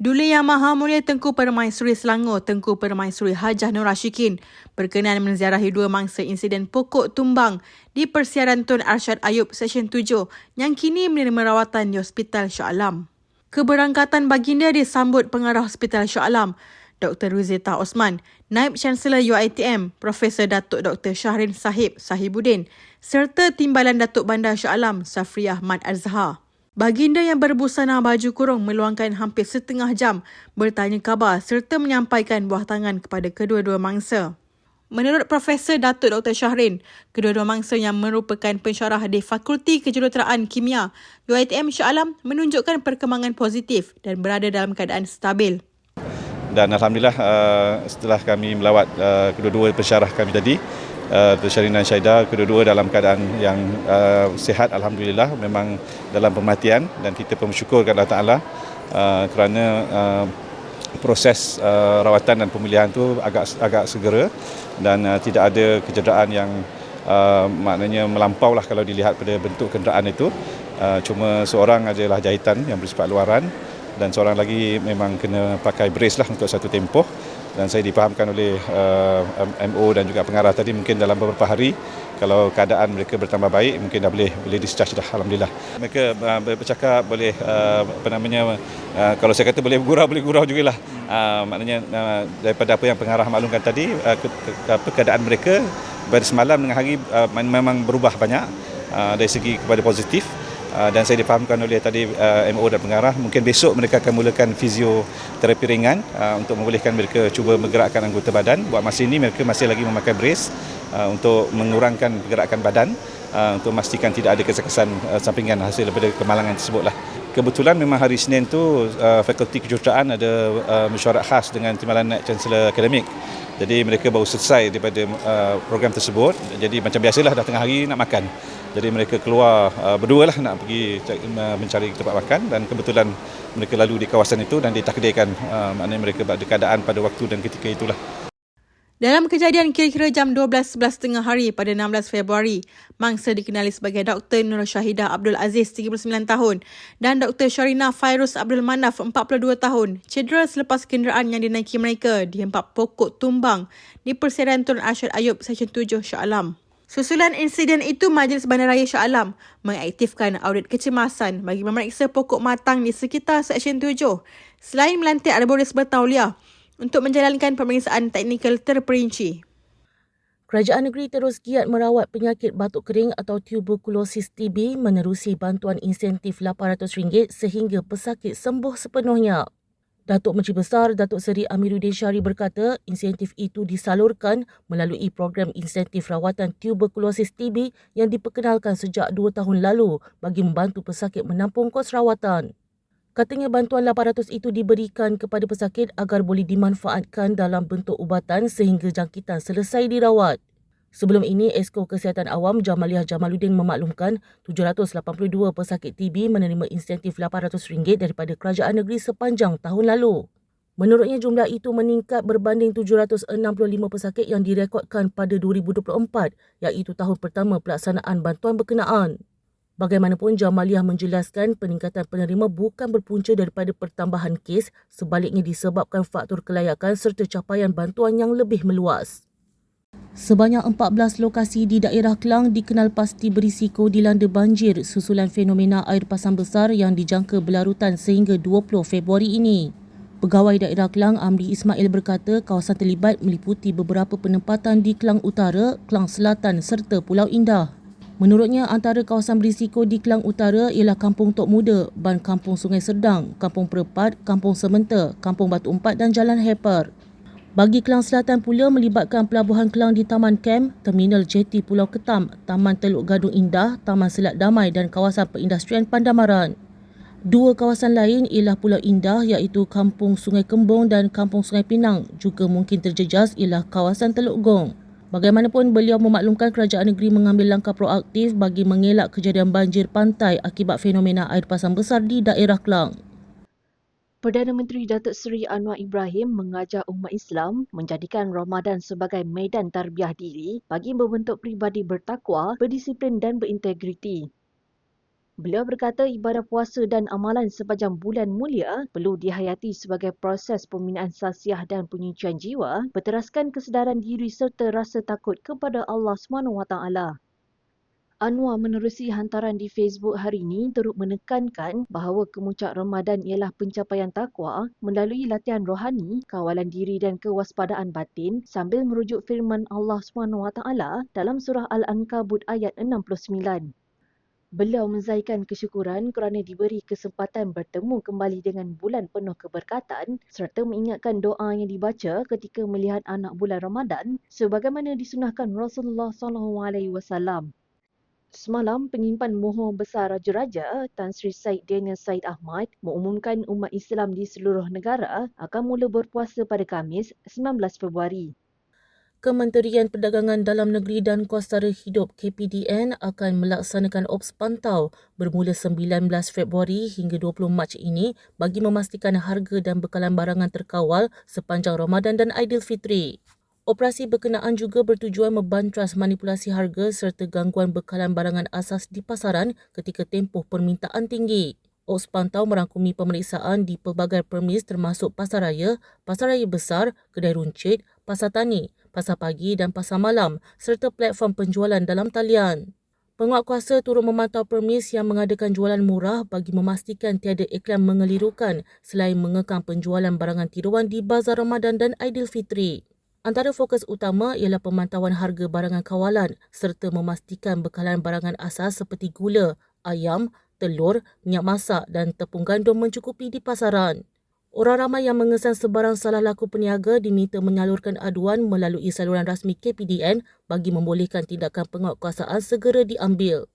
Oleh Yang Maha Mulia Tengku Permaisuri Selangor, Tengku Permaisuri Hajah Nur Rashikin berkenan menziarahi dua mangsa insiden pokok tumbang di Persiaran Tun Arsyad Ayub Seksyen 7 yang kini menerima rawatan di Hospital Shah Alam. Keberangkatan baginda disambut pengarah Hospital Shah Alam, Dr. Ruzita Osman, Naib Chancellor UITM, Profesor Datuk Dr. Syahrin Sahib Sahibuddin serta Timbalan Datuk Bandar Shah Alam, Safri Ahmad Azhar. Baginda yang berbusana baju kurung meluangkan hampir setengah jam bertanya khabar serta menyampaikan buah tangan kepada kedua-dua mangsa. Menurut Profesor Datuk Dr. Syahrin, kedua-dua mangsa yang merupakan pensyarah di Fakulti Kejuruteraan Kimia UiTM Shah Alam menunjukkan perkembangan positif dan berada dalam keadaan stabil. Dan Alhamdulillah uh, setelah kami melawat uh, kedua-dua pensyarah kami tadi, uh, Syarin dan Syaida kedua-dua dalam keadaan yang uh, sihat alhamdulillah. Memang dalam pematian dan kita pun bersyukur kepada Allah Taala. Uh, kerana uh, proses uh, rawatan dan pemulihan tu agak agak segera dan uh, tidak ada kecederaan yang uh, maknanya melampau lah kalau dilihat pada bentuk kenderaan itu. Uh, cuma seorang adalah jahitan yang bersifat luaran dan seorang lagi memang kena pakai brace lah untuk satu tempoh dan saya dipahamkan oleh uh, MO dan juga pengarah tadi mungkin dalam beberapa hari kalau keadaan mereka bertambah baik mungkin dah boleh boleh discharge dah alhamdulillah. Mereka uh, bercakap boleh uh, apa namanya uh, kalau saya kata boleh bergurau boleh gurau jugalah. Uh, maknanya uh, daripada apa yang pengarah maklumkan tadi uh, apa keadaan mereka pada semalam dengan hari uh, memang berubah banyak uh, dari segi kepada positif dan saya difahamkan oleh tadi uh, ah, MO dan pengarah mungkin besok mereka akan mulakan fizioterapi ringan uh, untuk membolehkan mereka cuba menggerakkan anggota badan buat masa ini mereka masih lagi memakai brace uh, untuk mengurangkan pergerakan badan uh, untuk memastikan tidak ada kesan-kesan uh, sampingan hasil daripada kemalangan tersebut lah. Kebetulan memang hari Senin tu uh, Fakulti Kejuruteraan ada uh, mesyuarat khas dengan Timbalan Naik Chancellor Akademik. Jadi mereka baru selesai daripada uh, program tersebut. Jadi macam biasalah dah tengah hari nak makan. Jadi mereka keluar uh, berdua lah nak pergi uh, mencari tempat makan dan kebetulan mereka lalu di kawasan itu dan ditakdirkan uh, maknanya mereka berada keadaan pada waktu dan ketika itulah. Dalam kejadian kira-kira jam 12.11 tengah hari pada 16 Februari, mangsa dikenali sebagai Dr. Nur Syahidah Abdul Aziz 39 tahun dan Dr. Sharina Fairuz Abdul Manaf 42 tahun cedera selepas kenderaan yang dinaiki mereka dihempak pokok tumbang di Persediaan Tun Arsyad Ayub Seksyen 7 Shah Alam. Susulan insiden itu, Majlis Bandaraya Shah Alam mengaktifkan audit kecemasan bagi memeriksa pokok matang di sekitar Seksyen 7 selain melantik arboris bertauliah untuk menjalankan pemeriksaan teknikal terperinci. Kerajaan negeri terus giat merawat penyakit batuk kering atau tuberculosis TB menerusi bantuan insentif RM800 sehingga pesakit sembuh sepenuhnya. Datuk Menteri Besar Datuk Seri Amiruddin Syari berkata insentif itu disalurkan melalui program insentif rawatan tuberkulosis TB yang diperkenalkan sejak dua tahun lalu bagi membantu pesakit menampung kos rawatan. Katanya bantuan 800 itu diberikan kepada pesakit agar boleh dimanfaatkan dalam bentuk ubatan sehingga jangkitan selesai dirawat. Sebelum ini, Esko Kesihatan Awam Jamaliah Jamaluddin memaklumkan 782 pesakit TB menerima insentif RM800 daripada kerajaan negeri sepanjang tahun lalu. Menurutnya jumlah itu meningkat berbanding 765 pesakit yang direkodkan pada 2024 iaitu tahun pertama pelaksanaan bantuan berkenaan. Bagaimanapun Jamaliah menjelaskan peningkatan penerima bukan berpunca daripada pertambahan kes sebaliknya disebabkan faktor kelayakan serta capaian bantuan yang lebih meluas. Sebanyak 14 lokasi di daerah Kelang dikenal pasti berisiko dilanda banjir susulan fenomena air pasang besar yang dijangka berlarutan sehingga 20 Februari ini. Pegawai daerah Kelang Amri Ismail berkata kawasan terlibat meliputi beberapa penempatan di Kelang Utara, Kelang Selatan serta Pulau Indah. Menurutnya antara kawasan berisiko di Kelang Utara ialah Kampung Tok Muda, Ban Kampung Sungai Serdang, Kampung Perepat, Kampung Sementa, Kampung Batu Empat dan Jalan Heper. Bagi Kelang Selatan pula melibatkan Pelabuhan Kelang di Taman Kem, Terminal Jeti Pulau Ketam, Taman Teluk Gadung Indah, Taman Selat Damai dan kawasan perindustrian Pandamaran. Dua kawasan lain ialah Pulau Indah iaitu Kampung Sungai Kembung dan Kampung Sungai Pinang juga mungkin terjejas ialah kawasan Teluk Gong. Bagaimanapun beliau memaklumkan kerajaan negeri mengambil langkah proaktif bagi mengelak kejadian banjir pantai akibat fenomena air pasang besar di daerah Kelang. Perdana Menteri Datuk Seri Anwar Ibrahim mengajar umat Islam menjadikan Ramadan sebagai medan tarbiyah diri bagi membentuk pribadi bertakwa, berdisiplin dan berintegriti. Beliau berkata ibadah puasa dan amalan sepanjang bulan mulia perlu dihayati sebagai proses pembinaan sasiah dan penyucian jiwa, berteraskan kesedaran diri serta rasa takut kepada Allah SWT. Anwar menerusi hantaran di Facebook hari ini turut menekankan bahawa kemuncak Ramadan ialah pencapaian takwa melalui latihan rohani, kawalan diri dan kewaspadaan batin sambil merujuk firman Allah SWT dalam surah Al-Ankabut ayat 69. Beliau menzahirkan kesyukuran kerana diberi kesempatan bertemu kembali dengan bulan penuh keberkatan serta mengingatkan doa yang dibaca ketika melihat anak bulan Ramadan sebagaimana disunahkan Rasulullah SAW. Semalam, penyimpan mohon besar Raja-Raja Tan Sri Said Daniel Said Ahmad mengumumkan umat Islam di seluruh negara akan mula berpuasa pada Khamis 19 Februari. Kementerian Perdagangan Dalam Negeri dan Kostara Hidup KPDN akan melaksanakan ops pantau bermula 19 Februari hingga 20 Mac ini bagi memastikan harga dan bekalan barangan terkawal sepanjang Ramadan dan Aidilfitri. Operasi berkenaan juga bertujuan membantras manipulasi harga serta gangguan bekalan barangan asas di pasaran ketika tempoh permintaan tinggi. Ops pantau merangkumi pemeriksaan di pelbagai permis termasuk pasaraya, pasaraya besar, kedai runcit, pasar tani, pasar pagi dan pasar malam serta platform penjualan dalam talian. Penguatkuasa turut memantau permis yang mengadakan jualan murah bagi memastikan tiada iklan mengelirukan selain mengekang penjualan barangan tiruan di Bazar Ramadan dan Aidilfitri. Antara fokus utama ialah pemantauan harga barangan kawalan serta memastikan bekalan barangan asas seperti gula, ayam, telur, minyak masak dan tepung gandum mencukupi di pasaran. Orang ramai yang mengesan sebarang salah laku peniaga diminta menyalurkan aduan melalui saluran rasmi KPDN bagi membolehkan tindakan penguatkuasaan segera diambil.